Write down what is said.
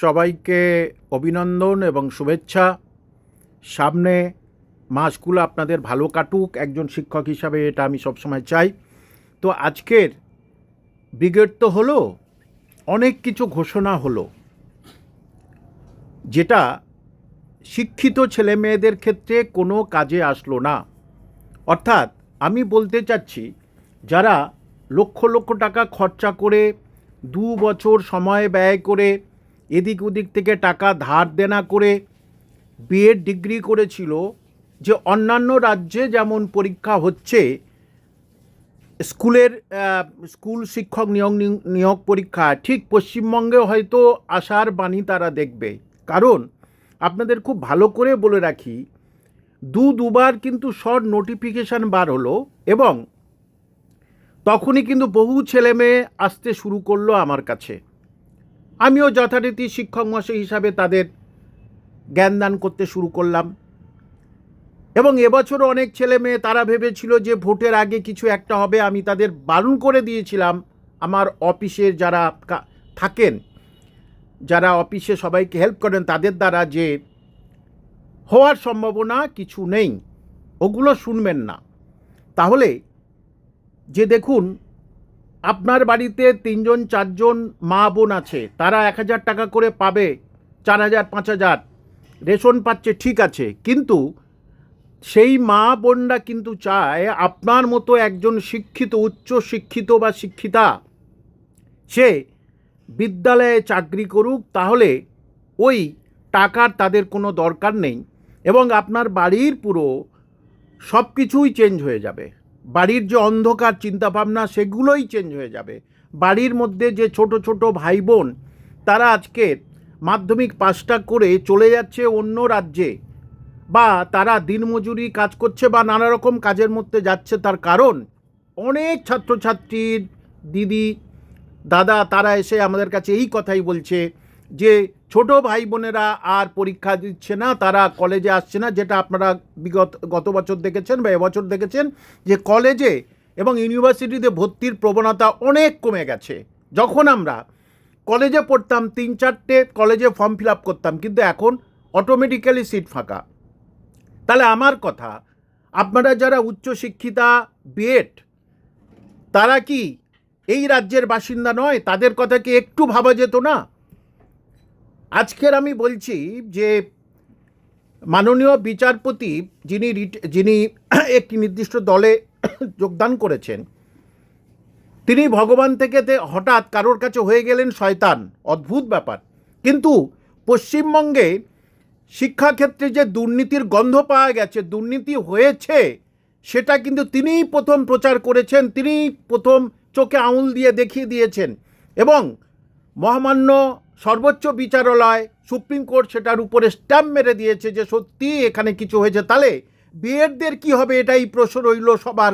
সবাইকে অভিনন্দন এবং শুভেচ্ছা। সামনে মাসগুলো আপনাদের ভালো কাটুক, একজন শিক্ষক হিসাবে এটা আমি সবসময় চাই। তো আজকের ব্রিগেড তো হলো, অনেক কিছু ঘোষণা হলো। যেটা শিক্ষিত ছেলে মেয়েদের ক্ষেত্রে কোনো কাজে আসলো না। অর্থাৎ আমি বলতে চাচ্ছি, যারা লক্ষ লক্ষ টাকা খরচা করে দু বছর সময় ব্যয় করে এদিক ওদিক থেকে টাকা ধার দেনা করে বিএড ডিগ্রি করেছিল যে অন্যান্য রাজ্যে যেমন পরীক্ষা হচ্ছে, স্কুলের স্কুল শিক্ষক নিয়োগ নিয়োগ পরীক্ষা, ঠিক পশ্চিমবঙ্গে হয়তো আশার বাণী তারা দেখবে। কারণ আপনাদের খুব ভালো করে বলে রাখি, দু দুবার কিন্তু শর্ট নোটিফিকেশান বার হলো এবং তখনই কিন্তু বহু ছেলে মেয়ে আসতে শুরু করল আমার কাছে। আমিও যথারীতি শিক্ষক মশাই হিসাবে তাদের জ্ঞানদান করতে শুরু করলাম। এবং এবছরও অনেক ছেলে মেয়ে তারা ভেবেছিল যে ভোটের আগে কিছু একটা হবে, আমি তাদের বারণ করে দিয়েছিলাম। আমার অফিসের যারা থাকেন, যারা অফিসে সবাইকে হেল্প করেন, তাদের দ্বারা যে হওয়ার সম্ভাবনা কিছু নেই, ওগুলো শুনবেন না। তাহলে যে দেখুন আপনার বাড়িতে তিনজন, চারজন মা বোন আছে, তারা এক হাজার টাকা করে পাবে, চার হাজার, পাঁচ হাজার। রেশন পাচ্ছে, ঠিক আছে, কিন্তু সেই মা বোনরা কিন্তু চায় আপনার মতো একজন শিক্ষিত, উচ্চ শিক্ষিত বা শিক্ষিতা। সে বিদ্যালয়ে চাকরি করুক, তাহলে ওই টাকার তাদের কোনো দরকার নেই এবং আপনার বাড়ির পুরো সব কিছুই চেঞ্জ হয়ে যাবে। বাড়ির যে অন্ধকার চিন্তাভাবনা, সেগুলোই চেঞ্জ হয়ে যাবে। বাড়ির মধ্যে যে ছোট ছোট ভাই বোন তারা আজকে মাধ্যমিক পাশটা করে চলে যাচ্ছে অন্য রাজ্যে বা তারা দিনমজুরি কাজ করছে বা নানা রকম কাজের মধ্যে যাচ্ছে। তার কারণ, অনেক ছাত্রছাত্রীর দিদি, দাদা, তারা এসে আমাদের কাছে এই কথাই বলছে যে ছোট ভাই বোনেরা আর পরীক্ষা দিচ্ছে না, তারা কলেজে আসছে না, যেটা আপনারা বিগত, গত বছর দেখেছেন বা এবছর দেখেছেন, যে কলেজে এবং ইউনিভার্সিটিতে ভর্তির প্রবণতা অনেক কমে গেছে। যখন আমরা কলেজে পড়তাম, তিন চারটে কলেজে ফর্ম ফিল আপ করতাম, কিন্তু এখন অটোমেটিক্যালি সিট ফাঁকা। তাহলে আমার কথা, আপনারা যারা উচ্চশিক্ষিতা, বিএড, তারা কি এই রাজ্যের বাসিন্দা নয়? তাদের কথা কি একটু ভাবা যেত না? আজকের আমি বলছি যে মাননীয় বিচারপতি যিনি যিনি একটি নির্দিষ্ট দলে যোগদান করেছেন, তিনি ভগবান থেকে হঠাৎ কারোর কাছে হয়ে গেলেন শয়তান। অদ্ভুত ব্যাপার। কিন্তু পশ্চিমবঙ্গে শিক্ষাক্ষেত্রে যে দুর্নীতির গন্ধ পাওয়া গেছে, দুর্নীতি হয়েছে, সেটা কিন্তু তিনিই প্রথম প্রচার করেছেন, তিনিই প্রথম চোখে আঙুল দিয়ে দেখিয়ে দিয়েছেন। এবং মহামান্য সর্বোচ্চ বিচারালয় সুপ্রিম কোর্ট সেটার উপরে স্ট্যাম্প মেরে দিয়েছে যে সত্যি এখানে কিছু হয়েছে। তাহলে বিএডদের কি হবে? এটাই প্রশ্ন রইল সবার